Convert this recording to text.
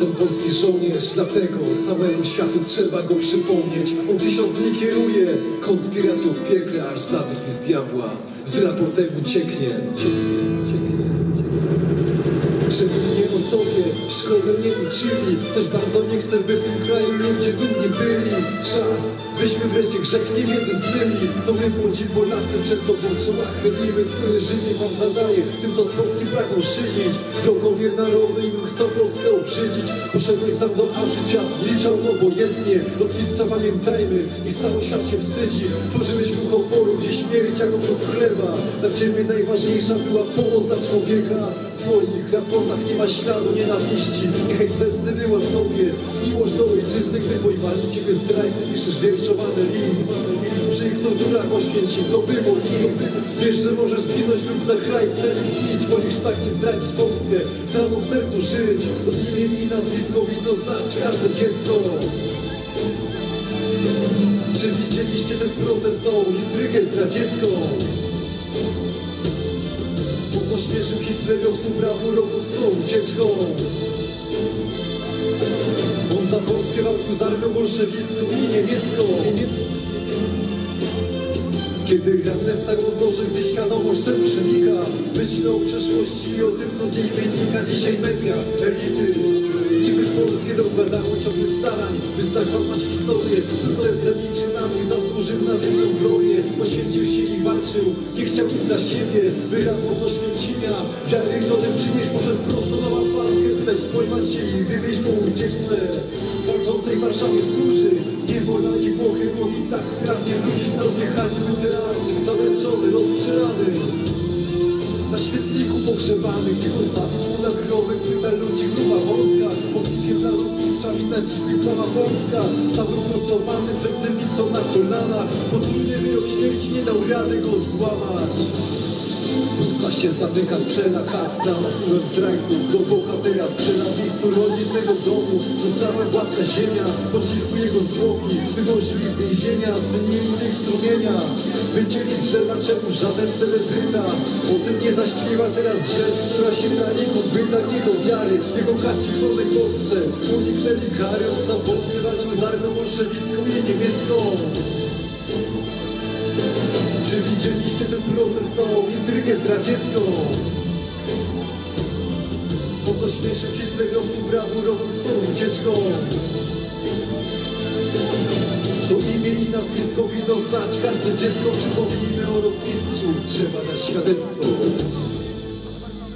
ten polski żołnierz. Dlatego całemu światu trzeba go przypomnieć. On tysiąc dni kieruje konspiracją w piekle Aż zadrwi z diabła. Z raportem ucieknie. Cieknie, cieknie, cieknie szkole nie uczyli. Ktoś bardzo nie chce, by w tym kraju ludzie dumni byli. Czas, byśmy wreszcie grzech niewiedzy zmyli. To my młodzi Polacy przed tobą czoła chylimy. Twoje życie wam zadaje tym, co z Polski pragną szydzić. Wrogowie narody im chcą Polskę obrzydzić. Poszedłeś sam do Auschwitz, świat milczał obojętnie. Mistrza pamiętajmy, ich cały świat się wstydzi. Tworzyłeś ruch oporu, gdzie śmierć jako krok chleba. Dla ciebie najważniejsza była pomoc dla człowieka twoich raportach nie ma śladu nienawiści. Niechaj zemsty była w tobie. Miłość do ojczyzny, gdy pojmali ciebie zdrajcy Piszesz wierszowany list. Przy ich torturach oświęcim to było nic. Wiesz, że możesz zginąć lub za kraj w celi tlić Wolisz tak nie zdradzić Polskę. Z raną w sercu żyć. Imię i nazwisko winno znać każde dziecko. Czy widzieliście ten proces, tą intrygę zdradziecką? Pośmieszył hitlerowców brawu roku swą ucieczką. On za Polskę walczył z armią bolszewicką i niemiecką. Kiedy ranne w zorze, gdy świadomość sen przenika Myślę o przeszłości i o tym, co z niej wynika Dzisiaj media, elity. Niby polskie dokładały ciągle starań By zakłamać historię Ze sercem i czynami zasłużył na większą glorię Poświęcił się i walczył. Nie chciał nic dla siebie By raport oświęcimia Wiarygodny przynieść poszedł prosto na łapankę Widać pojmać się i wywieźć po ucieczce. Walczącej Warszawie służy Niewola i Włochy Mogli tak prawnie wrócić z odjechani Teatrzyk zamęczony, rozstrzelany. Na świetliku pogrzebany, gdzie postawić mu nagrobek mistrza widać śpi cała Polska Stał wyprostowany przed tylnicą na kolanach. Podwójny wyrok śmierci nie dał rady go złamać Usta się zamyka, cela kat dla nas ułem zdrajców Do bohatera strzela miejscu rodzinnego domu Została gładka ziemia, po cichu jego zwłoki Wywozili z więzienia, zmienili tych strumienia. Wycięli drzewa, czemu żaden celebryta? O tym nie zaśpiewa teraz rzecz, która się na niego wyda Jego wiary, jego kaci w wolnej Polsce. Uniknęli kary, on za Polskę razem z armią bolszewicką i niemiecką czy widzieliście ten proces, tą intrygę zdradziecką? Oto śmieszy hitlerowców brawurową z tą ucieczką. To imię i nazwisko winno znać. Każde dziecko Przypomnijmy o rotmistrzu, trzeba dać świadectwo